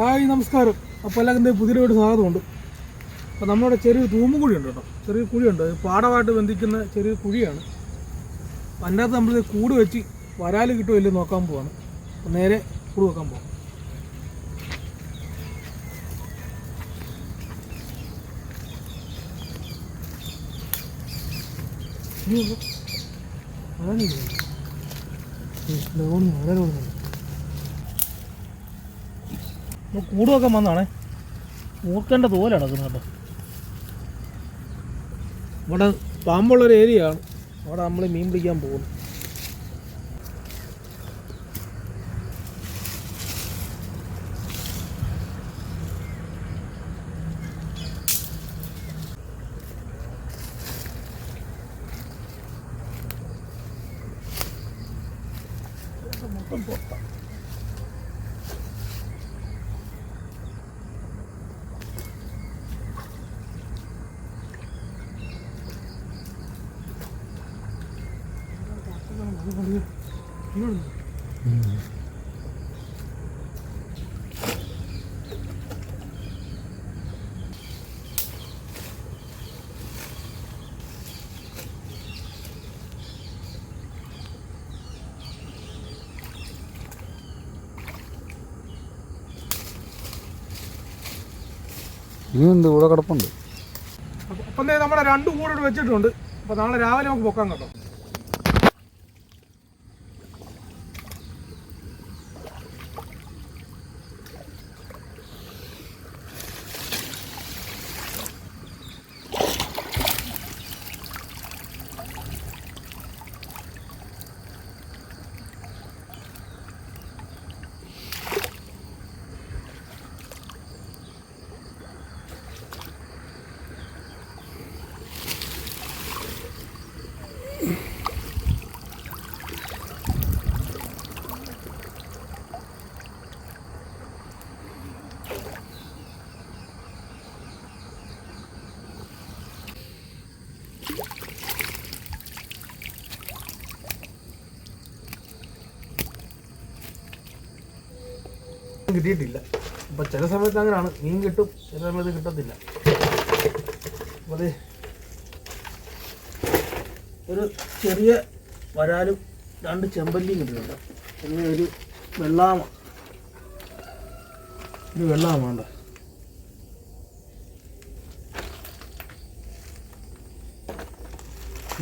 Hi നമസ്കാരം. അപ്പോൾ എല്ലാവർക്കും പുതിയ വീട് സ്വാഗതമുണ്ട്. അപ്പോൾ നമ്മുടെ ചെറിയ തൂമ്പുകുഴി ഉണ്ട് കേട്ടോ. ചെറിയ കുഴിയുണ്ട് പാടമായിട്ട് ബന്ധിക്കുന്ന ചെറിയ കുഴിയാണ്. അതിന്റെ അകത്ത് നമ്മൾ കൂട് വെച്ച് വരാൽ കിട്ടുമോ ഇല്ലയോ നോക്കാൻ പോവാണ്. അപ്പോൾ നേരെ കൂട് വെക്കാൻ പോവാം. ഉള്ളു. വരാലില്ല. ഏയ്, ഇല്ല, ഓടുന്നു, വരാൽ ഓടുന്നുണ്ട്. നമ്മൾ കൂട് വന്നാണേ. മൂർക്കന്റെ തോല കിടക്കുന്നത് കേട്ടോ. ഇവിടെ പാമ്പുള്ളൊരു ഏരിയ ആണ്. അവിടെ നമ്മൾ മീൻ പിടിക്കാൻ പോകുന്നു. മൊത്തം പുറത്താണ് ഇനിയുണ്ട് ഇവിടെ കിടപ്പുണ്ട്. അപ്പൊ- നമ്മുടെ രണ്ട് കൂടെ വെച്ചിട്ടുണ്ട്. അപ്പോൾ നാളെ രാവിലെ നമുക്ക് പൊക്കാൻ കേട്ടോ. കിട്ടിയിട്ടില്ല. അപ്പം ചില സമയത്ത് അങ്ങനെയാണ് മീൻ കിട്ടും ചില സമയത്ത് കിട്ടത്തില്ല. അപ്പോൾ ദേ ഒരു ചെറിയ വരാലും രണ്ട് ചെമ്പല്ലിയും കിട്ടുന്നുണ്ട്. പിന്നെ ഒരു വെള്ളാമ. ഒരു വെള്ളാമ ഉണ്ട്.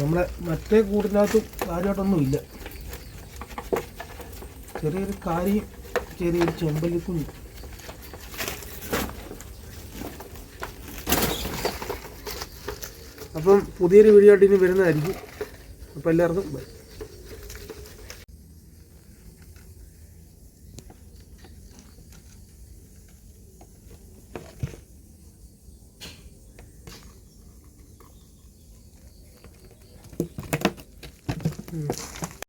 നമ്മളെ മറ്റേ കൂട്ടിനകത്തും കാര്യമായിട്ടൊന്നും ഇല്ല. ചെറിയൊരു കാരിയും ചെറിയൊരു ചെമ്പല്ലിക്കുഞ്ഞി. അപ്പം പുതിയൊരു വീഡിയോ ആയിട്ട് ഇനി വരുന്നതായിരിക്കും അപ്പം എല്ലാവർക്കും ബൈ ഉം.